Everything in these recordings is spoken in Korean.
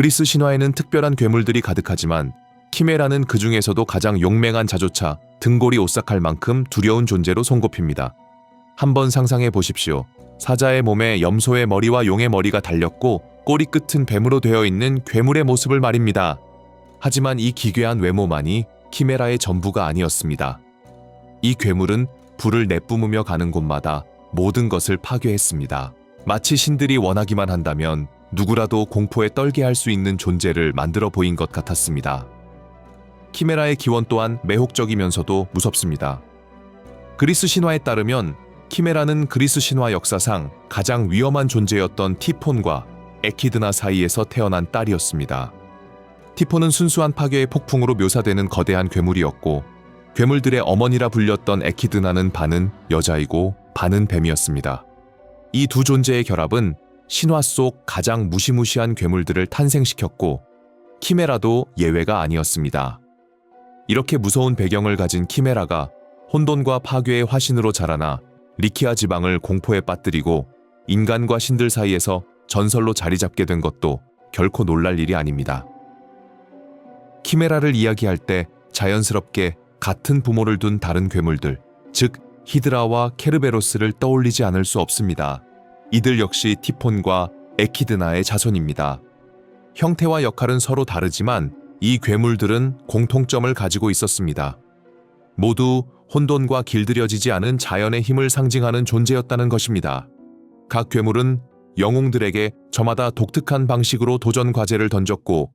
그리스 신화에는 특별한 괴물들이 가득하지만 키메라는 그 중에서도 가장 용맹한 자조차 등골이 오싹할 만큼 두려운 존재로 손꼽힙니다. 한번 상상해 보십시오. 사자의 몸에 염소의 머리와 용의 머리가 달렸고 꼬리 끝은 뱀으로 되어 있는 괴물의 모습을 말입니다. 하지만 이 기괴한 외모만이 키메라의 전부가 아니었습니다. 이 괴물은 불을 내뿜으며 가는 곳마다 모든 것을 파괴했습니다. 마치 신들이 원하기만 한다면 누구라도 공포에 떨게 할 수 있는 존재를 만들어 보인 것 같았습니다. 키메라의 기원 또한 매혹적이면서도 무섭습니다. 그리스 신화에 따르면 키메라는 그리스 신화 역사상 가장 위험한 존재였던 티폰과 에키드나 사이에서 태어난 딸이었습니다. 티폰은 순수한 파괴의 폭풍으로 묘사되는 거대한 괴물이었고 괴물들의 어머니라 불렸던 에키드나는 반은 여자이고 반은 뱀이었습니다. 이 두 존재의 결합은 신화 속 가장 무시무시한 괴물들을 탄생시켰고 키메라도 예외가 아니었습니다. 이렇게 무서운 배경을 가진 키메라가 혼돈과 파괴의 화신으로 자라나 리키아 지방을 공포에 빠뜨리고 인간과 신들 사이에서 전설로 자리 잡게 된 것도 결코 놀랄 일이 아닙니다. 키메라를 이야기할 때 자연스럽게 같은 부모를 둔 다른 괴물들, 즉 히드라와 케르베로스를 떠올리지 않을 수 없습니다. 이들 역시 티폰과 에키드나의 자손입니다. 형태와 역할은 서로 다르지만 이 괴물들은 공통점을 가지고 있었습니다. 모두 혼돈과 길들여지지 않은 자연의 힘을 상징하는 존재였다는 것입니다. 각 괴물은 영웅들에게 저마다 독특한 방식으로 도전 과제를 던졌고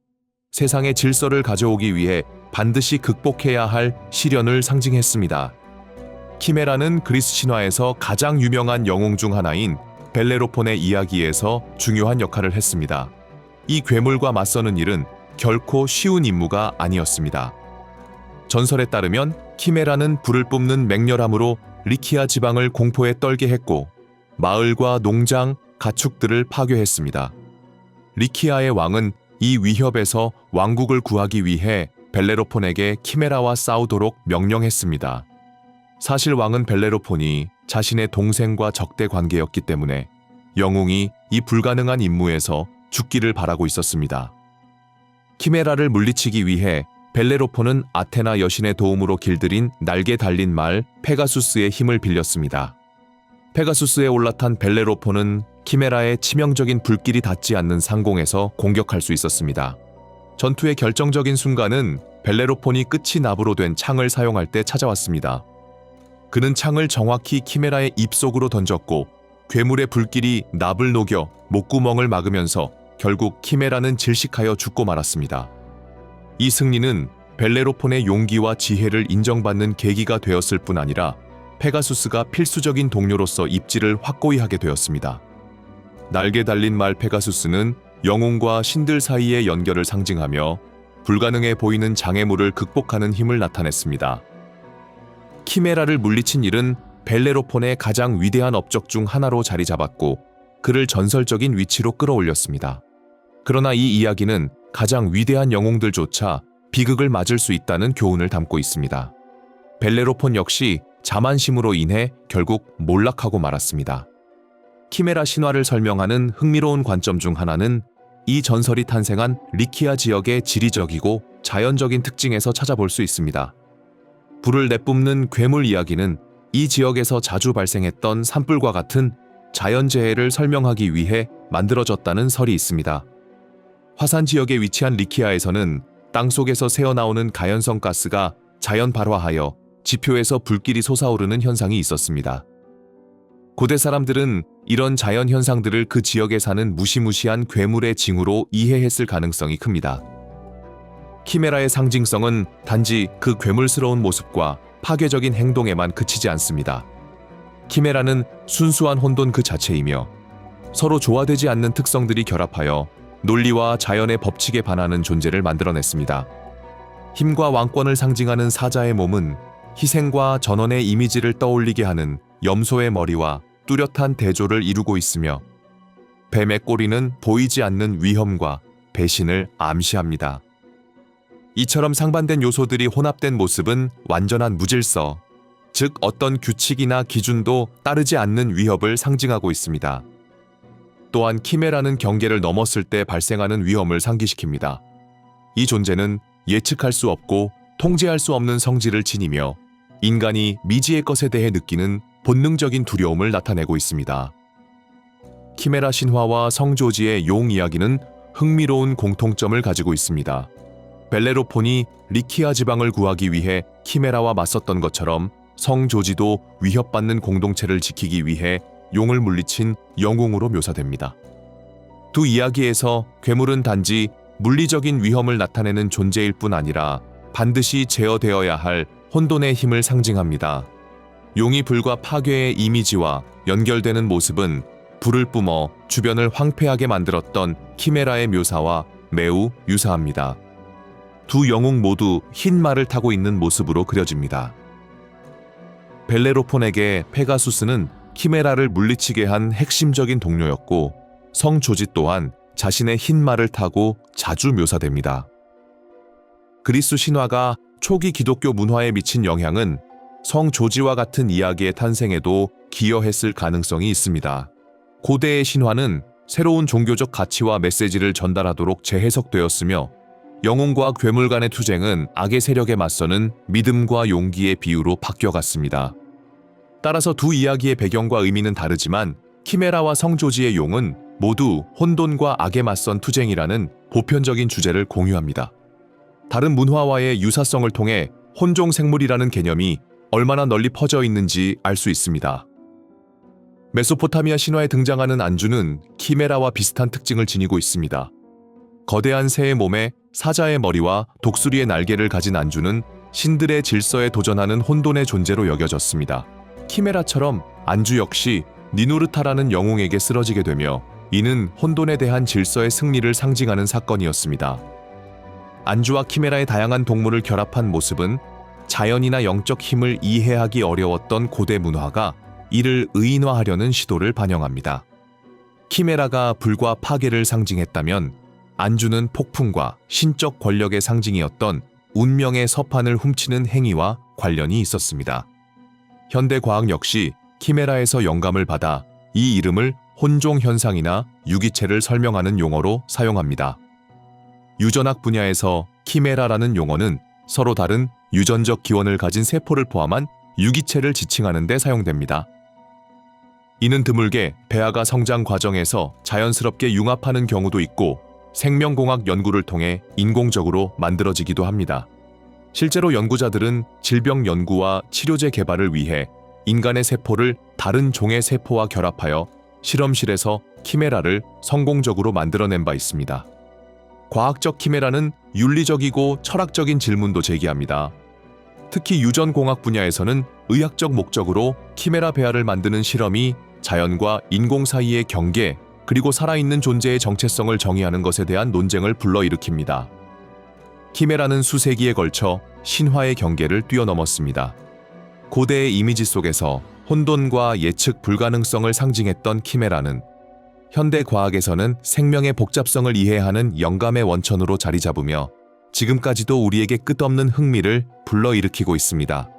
세상의 질서를 가져오기 위해 반드시 극복해야 할 시련을 상징했습니다. 키메라는 그리스 신화에서 가장 유명한 영웅 중 하나인 벨레로폰의 이야기에서 중요한 역할을 했습니다. 이 괴물과 맞서는 일은 결코 쉬운 임무가 아니었습니다. 전설에 따르면 키메라는 불을 뿜는 맹렬함으로 리키아 지방을 공포에 떨게 했고 마을과 농장, 가축들을 파괴했습니다. 리키아의 왕은 이 위협에서 왕국을 구하기 위해 벨레로폰에게 키메라와 싸우도록 명령했습니다. 사실 왕은 벨레로폰이 자신의 동생과 적대 관계였기 때문에 영웅이 이 불가능한 임무에서 죽기를 바라고 있었습니다. 키메라를 물리치기 위해 벨레로폰은 아테나 여신의 도움으로 길들인 날개 달린 말 페가수스의 힘을 빌렸습니다. 페가수스에 올라탄 벨레로폰은 키메라의 치명적인 불길이 닿지 않는 상공에서 공격할 수 있었습니다. 전투의 결정적인 순간은 벨레로폰이 끝이 납으로 된 창을 사용할 때 찾아왔습니다. 그는 창을 정확히 키메라의 입속으로 던졌고 괴물의 불길이 납을 녹여 목구멍을 막으면서 결국 키메라는 질식하여 죽고 말았습니다. 이 승리는 벨레로폰의 용기와 지혜를 인정받는 계기가 되었을 뿐 아니라 페가수스가 필수적인 동료로서 입지를 확고히 하게 되었습니다. 날개 달린 말 페가수스는 영웅과 신들 사이의 연결을 상징하며 불가능해 보이는 장애물을 극복하는 힘을 나타냈습니다. 키메라를 물리친 일은 벨레로폰의 가장 위대한 업적 중 하나로 자리 잡았고 그를 전설적인 위치로 끌어올렸습니다. 그러나 이 이야기는 가장 위대한 영웅들조차 비극을 맞을 수 있다는 교훈을 담고 있습니다. 벨레로폰 역시 자만심으로 인해 결국 몰락하고 말았습니다. 키메라 신화를 설명하는 흥미로운 관점 중 하나는 이 전설이 탄생한 리키아 지역의 지리적이고 자연적인 특징에서 찾아볼 수 있습니다. 불을 내뿜는 괴물 이야기는 이 지역에서 자주 발생했던 산불과 같은 자연재해를 설명하기 위해 만들어졌다는 설이 있습니다. 화산 지역에 위치한 리키아에서는 땅 속에서 새어나오는 가연성 가스가 자연 발화하여 지표에서 불길이 솟아오르는 현상이 있었습니다. 고대 사람들은 이런 자연 현상들을 그 지역에 사는 무시무시한 괴물의 징후로 이해했을 가능성이 큽니다. 키메라의 상징성은 단지 그 괴물스러운 모습과 파괴적인 행동에만 그치지 않습니다. 키메라는 순수한 혼돈 그 자체이며 서로 조화되지 않는 특성들이 결합하여 논리와 자연의 법칙에 반하는 존재를 만들어냈습니다. 힘과 왕권을 상징하는 사자의 몸은 희생과 전원의 이미지를 떠올리게 하는 염소의 머리와 뚜렷한 대조를 이루고 있으며 뱀의 꼬리는 보이지 않는 위험과 배신을 암시합니다. 이처럼 상반된 요소들이 혼합된 모습은 완전한 무질서, 즉 어떤 규칙이나 기준도 따르지 않는 위협을 상징하고 있습니다. 또한 키메라는 경계를 넘었을 때 발생하는 위험을 상기시킵니다. 이 존재는 예측할 수 없고 통제할 수 없는 성질을 지니며 인간이 미지의 것에 대해 느끼는 본능적인 두려움을 나타내고 있습니다. 키메라 신화와 성조지의 용 이야기는 흥미로운 공통점을 가지고 있습니다. 벨레로폰이 리키아 지방을 구하기 위해 키메라와 맞섰던 것처럼 성 조지도 위협받는 공동체를 지키기 위해 용을 물리친 영웅으로 묘사됩니다. 두 이야기에서 괴물은 단지 물리적인 위험을 나타내는 존재일 뿐 아니라 반드시 제어되어야 할 혼돈의 힘을 상징합니다. 용이 불과 파괴의 이미지와 연결되는 모습은 불을 뿜어 주변을 황폐하게 만들었던 키메라의 묘사와 매우 유사합니다. 두 영웅 모두 흰 말을 타고 있는 모습으로 그려집니다. 벨레로폰에게 페가수스는 키메라를 물리치게 한 핵심적인 동료였고 성 조지 또한 자신의 흰 말을 타고 자주 묘사됩니다. 그리스 신화가 초기 기독교 문화에 미친 영향은 성 조지와 같은 이야기의 탄생에도 기여했을 가능성이 있습니다. 고대의 신화는 새로운 종교적 가치와 메시지를 전달하도록 재해석되었으며 영웅과 괴물 간의 투쟁은 악의 세력에 맞서는 믿음과 용기의 비유로 바뀌어갔습니다. 따라서 두 이야기의 배경과 의미는 다르지만 키메라와 성조지의 용은 모두 혼돈과 악에 맞선 투쟁이라는 보편적인 주제를 공유합니다. 다른 문화와의 유사성을 통해 혼종 생물이라는 개념이 얼마나 널리 퍼져 있는지 알 수 있습니다. 메소포타미아 신화에 등장하는 안주는 키메라와 비슷한 특징을 지니고 있습니다. 거대한 새의 몸에 사자의 머리와 독수리의 날개를 가진 안주는 신들의 질서에 도전하는 혼돈의 존재로 여겨졌습니다. 키메라처럼 안주 역시 니노르타라는 영웅에게 쓰러지게 되며 이는 혼돈에 대한 질서의 승리를 상징하는 사건이었습니다. 안주와 키메라의 다양한 동물을 결합한 모습은 자연이나 영적 힘을 이해하기 어려웠던 고대 문화가 이를 의인화하려는 시도를 반영합니다. 키메라가 불과 파괴를 상징했다면 안주는 폭풍과 신적 권력의 상징이었던 운명의 서판을 훔치는 행위와 관련이 있었습니다. 현대 과학 역시 키메라에서 영감을 받아 이 이름을 혼종 현상이나 유기체를 설명하는 용어로 사용합니다. 유전학 분야에서 키메라라는 용어는 서로 다른 유전적 기원을 가진 세포를 포함한 유기체를 지칭하는 데 사용됩니다. 이는 드물게 배아가 성장 과정에서 자연스럽게 융합하는 경우도 있고 생명공학 연구를 통해 인공적으로 만들어지기도 합니다. 실제로 연구자들은 질병 연구와 치료제 개발을 위해 인간의 세포를 다른 종의 세포와 결합하여 실험실에서 키메라를 성공적으로 만들어낸 바 있습니다. 과학적 키메라는 윤리적이고 철학적인 질문도 제기합니다. 특히 유전 공학 분야에서는 의학적 목적으로 키메라 배아를 만드는 실험이 자연과 인공 사이의 경계 그리고 살아있는 존재의 정체성을 정의하는 것에 대한 논쟁을 불러일으킵니다. 키메라는 수세기에 걸쳐 신화의 경계를 뛰어넘었습니다. 고대의 이미지 속에서 혼돈과 예측 불가능성을 상징했던 키메라는 현대 과학에서는 생명의 복잡성을 이해하는 영감의 원천으로 자리 잡으며 지금까지도 우리에게 끝없는 흥미를 불러일으키고 있습니다.